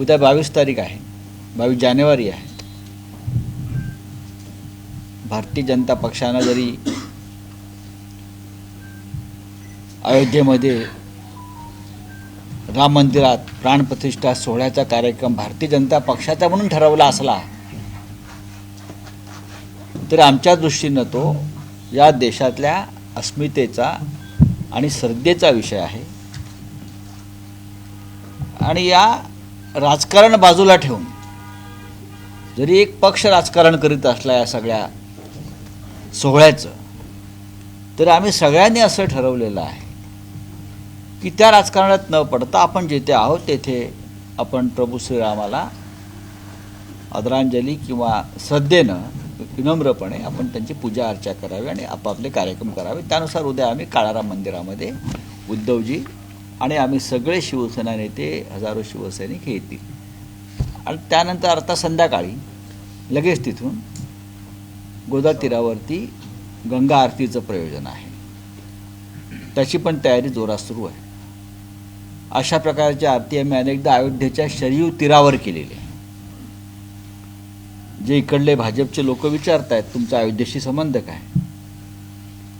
उद्या बावीस तारीख आहे. बावीस जानेवारी आहे. भारतीय जनता पक्षानं जरी अयोध्येमध्ये राम मंदिरात प्राणप्रतिष्ठा सोहळ्याचा कार्यक्रम भारतीय जनता पक्षाचा म्हणून ठरवला असला तर आमच्या दृष्टीनं तो या देशातल्या अस्मितेचा आणि श्रद्धेचा विषय आहे. आणि या राजकारण बाजूला ठेवून. जरी एक पक्ष राजकारण करीत असला या सगळ्या सोहळ्याचं तर आम्ही सगळ्यांनी असं ठरवलेलं आहे की त्या राजकारणात न पडता आपण जेथे आहोत तेथे आपण प्रभू श्रीरामाला आदरांजली किंवा श्रद्धेनं विनम्रपणे आपण त्यांची पूजा अर्चा करावी आणि आपापले कार्यक्रम करावे. त्यानुसार उद्या आम्ही काळाराम मंदिरामध्ये उद्धवजी आणि आम्ही सगळे शिवसेना नेते हजारो शिवसैनिक हे येतील. आणि त्यानंतर आता संध्याकाळी लगेच तिथून गोदा तीरावरती गंगा आरतीचं प्रयोजन आहे. त्याची पण तयारी जोरात सुरू आहे. अशा प्रकारची आरती आम्ही अनेकदा अयोध्येच्या शरीव तीरावर केलेली आहे. जे इकडले भाजपचे लोक विचारत आहेत तुमचा अयोध्येशी संबंध काय?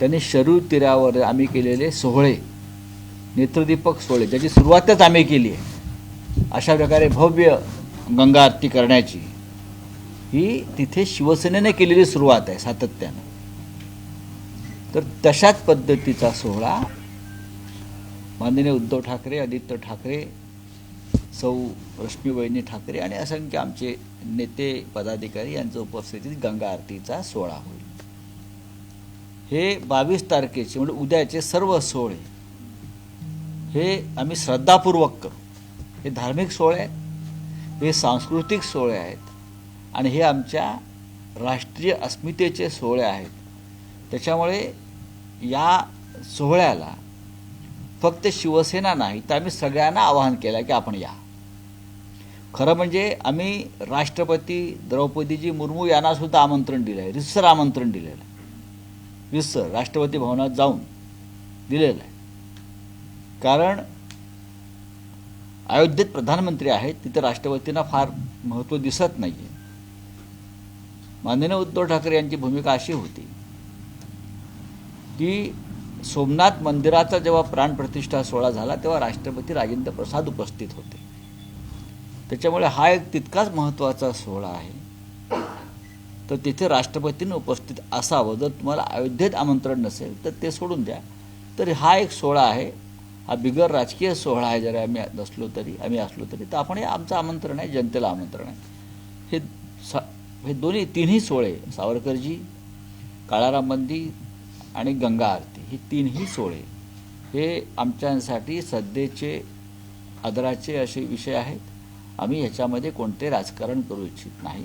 त्यांनी शरीव तीरावर आम्ही केलेले सोहळे नेत्रदीपक सोहळे ज्याची सुरुवातच आम्ही केली आहे अशा प्रकारे भव्य गंगा आरती करण्याची ही तिथे शिवसेनेने केलेली सुरुवात आहे सातत्यानं. तर तशाच पद्धतीचा सोहळा माननीय उद्धव ठाकरे आदित्य ठाकरे सौ रश्मीबाईनी ठाकरे आणि असंख्य आमचे नेते पदाधिकारी यांच्या उपस्थितीत गंगा आरतीचा सोहळा होईल. हे बावीस तारखेचे म्हणजे उद्याचे सर्व सोहळे हे आम्ही श्रद्धापूर्वक करू. हे धार्मिक सोहळे आहेत. हे सांस्कृतिक सोहळे आहेत. आणि हे आमच्या राष्ट्रीय अस्मितेचे सोहळे आहेत. त्याच्यामुळे या सोहळ्याला फक्त शिवसेना नाही तर आम्ही सगळ्यांना आवाहन केलं की आपण या. खरं म्हणजे आम्ही राष्ट्रपती द्रौपदीजी मुर्मू यांना सुद्धा आमंत्रण दिलं आहे. रिसर आमंत्रण दिलेलं आहे. रिसर राष्ट्रपती भवनात जाऊन दिलेलं आहे. कारण अयोध्येत प्रधानमंत्री आहेत तिथं राष्ट्रपतींना फार महत्त्व दिसत नाही आहे माननीय उद्धव ठाकरे यांची भूमिका अशी होती की सोमनाथ मंदिराचा जेव्हा प्राणप्रतिष्ठा सोहळा झाला तेव्हा राष्ट्रपती राजेंद्र प्रसाद उपस्थित होते. त्याच्यामुळे हा एक तितकाच महत्त्वाचा सोहळा आहे. तर तिथे राष्ट्रपतींनी उपस्थित असावं. जर तुम्हाला अयोध्येत आमंत्रण नसेल तर ते सोडून द्या. तर हा एक सोहळा आहे. हा बिगर राजकीय सोहळा आहे जरी आम्ही नसलो तरी आम्ही असलो तरी. तर आपण हे आमचं आमंत्रण आहे जनतेला आमंत्रण आहे. हे सा हे दोन्ही तिन्ही सोहळे सावरकरजी काळाराम मंदी आणि गंगा आरती ही तीनही सोहळे हे आमच्यासाठी सध्याचे आदराचे असे विषय आहेत. आम्ही ह्याच्यामध्ये कोणते राजकारण करू इच्छित नाही.